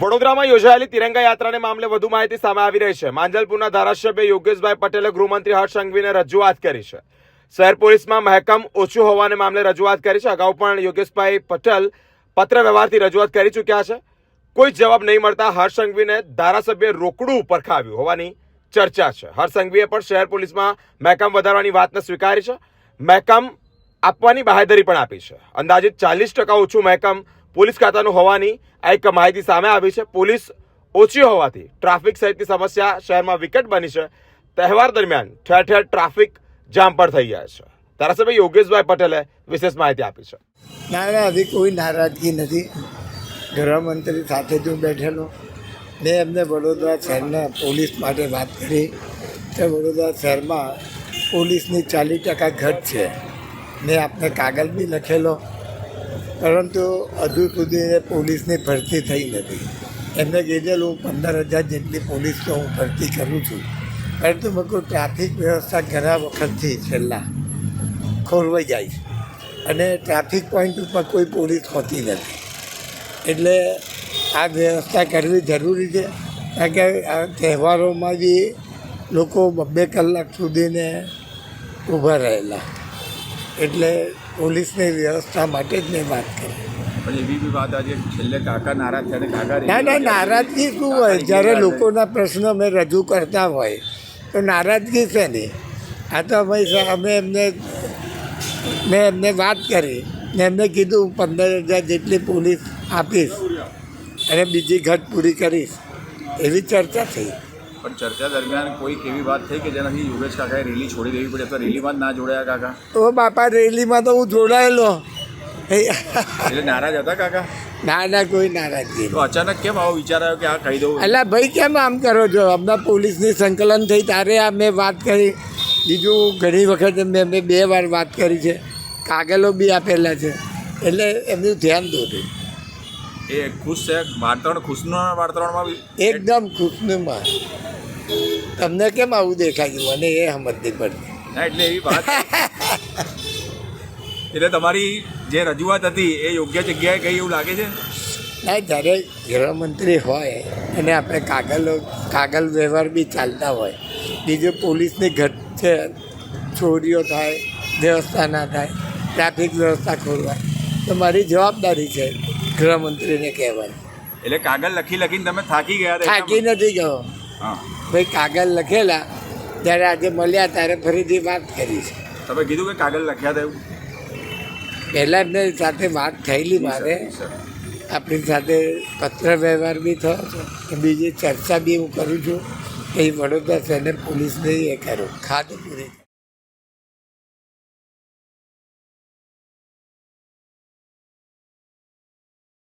વડોદરામાં યોજાયેલી તિરંગા યાત્રાને મામલે વધુ માહિતી સામે આવી રહી છે. માંજલપુરના ધારાસભ્ય યોગેશભાઈ પટેલે ગૃહમંત્રી હર્ષ સંઘવીને રજૂઆત કરી છે. શહેર પોલીસમાં મહેકમ ઓછું હોવાને મામલે રજૂઆત કરી છે. અગાઉ પણ યોગેશભાઈ પટેલ પત્ર વ્યવહારથી રજૂઆત કરી ચૂક્યા છે. કોઈ જવાબ નહીં મળતા હર્ષ સંઘવીને ધારાસભ્ય રોકડું પરખાવ્યું હોવાની ચર્ચા છે. હર્ષ સંઘવીએ પણ શહેર પોલીસમાં મહેકમ વધારવાની વાતને સ્વીકારી છે. મહેકમ આપવાની બાહેધરી પણ આપી છે. અંદાજિત ચાલીસ ટકા ઓછું મહેકમ પોલીસ ખાતાનું હોવાની આ એક માહિતી સામે આવી છે. પોલીસ ઓછી હોવાથી ટ્રાફિક સહિતની સમસ્યા શહેરમાં વિકટ બની છે. તહેવાર દરમિયાન ઠેર ઠેર ટ્રાફિક જામ પણ થઈ ગયા છે. ધારાસભ્ય યોગેશભાઈ પટેલે વિશેષ માહિતી આપી છે. ના ના હજી કોઈ નારાજગી નથી. ગૃહમંત્રી સાથે જ હું બેઠેલો. મેં એમને વડોદરા શહેરના પોલીસ માટે વાત કરી. કે વડોદરા શહેરમાં પોલીસની ચાલીસ ટકા ઘટ છે. મેં આપને કાગળ બી લખેલો. પરંતુ હજુ સુધી પોલીસની ભરતી થઈ નથી. એમને કીધેલું પંદર હજાર જેટલી પોલીસ તો હું ભરતી કરું છું. પરંતુ મેં કોઈ ટ્રાફિક વ્યવસ્થા ઘણા વખતથી છેલ્લા ખોરવાઈ જાય અને ટ્રાફિક પોઈન્ટ ઉપર કોઈ પોલીસ હોતી નથી. એટલે આ વ્યવસ્થા કરવી જરૂરી છે. કારણ કે તહેવારોમાં બી લોકો બબ્બે કલાક સુધીને ઊભા રહેલા. એટલે પોલીસની વ્યવસ્થા માટે જ મેં વાત કરી. પણ એવી બી વાત આજે છેલ્લે કાકા નારાજ થયા કાકા ના ના નારાજગી શું હોય? જ્યારે લોકોના પ્રશ્નો અમે રજૂ કરતા હોય તો નારાજગી છે નહીં આ તો અમે અમે એમને મેં એમને વાત કરી ને એમને કીધું પંદર હજાર જેટલી પોલીસ આપીશ અને બીજી ઘટ પૂરી કરીશ. એવી ચર્ચા થઈ. પણ ચર્ચા દરમિયાન કોઈ એવી વાત થઈ કે જેનાથી યોગેશ કાકાએ રેલી છોડી દેવી પડે? તો રેલીમાં જ ના જોડાયા કાકા? તો બાપા રેલીમાં તો હું જોડાયેલો. એટલે નારાજ હતા કાકા? ના ના કોઈ નારાજગી તો અચાનક કેમ આવો વિચાર આવ્યો કે આ કહી દઉં? એટલે ભાઈ કેમ આમ કરો છો? હમણાં પોલીસની સંકલન થઈ તારે આ મેં વાત કરી. બીજું ઘણી વખત મેં મેં બે વાર વાત કરી છે. કાગળો બી આપેલા છે. એટલે એમનું ધ્યાન દોર્યું. એ ખુશ છે? વાર્તાવરણ ખુશનું વાર્તાવરણમાં એકદમ ખુશનુમા. તમને કેમ આવું દેખાયું મને એ સમજતી પડતી એટલે એવી વાત. એટલે તમારી જે રજૂઆત હતી એ યોગ્ય જગ્યાએ ગઈ એવું લાગે છે? ના જ્યારે ગૃહમંત્રી હોય અને આપણે કાગળો કાગળ વ્યવહાર બી ચાલતા હોય બીજું પોલીસની ઘટ છે ચોરીઓ થાય વ્યવસ્થા ના થાય ટ્રાફિક વ્યવસ્થા ખોલવાય તો મારી જવાબદારી છે ગૃહમંત્રીને કહેવાની. એટલે કાગળ લખી લખીને તમે થાકી ગયા થાકી નથી ગયો. હા. ભાઈ કાગળ લખેલા ત્યારે આજે મળ્યા ત્યારે ફરીથી વાત કરી છે. તમે કીધું કે કાગળ લખ્યા હતા એવું? પહેલાં જ સાથે વાત થયેલી મારે. આપણી સાથે પત્ર વ્યવહાર બી થયો છે. બીજી ચર્ચા બી હું કરું છું. કે વડોદરા શહેર પોલીસને એ કરું ખાતું પૂરી.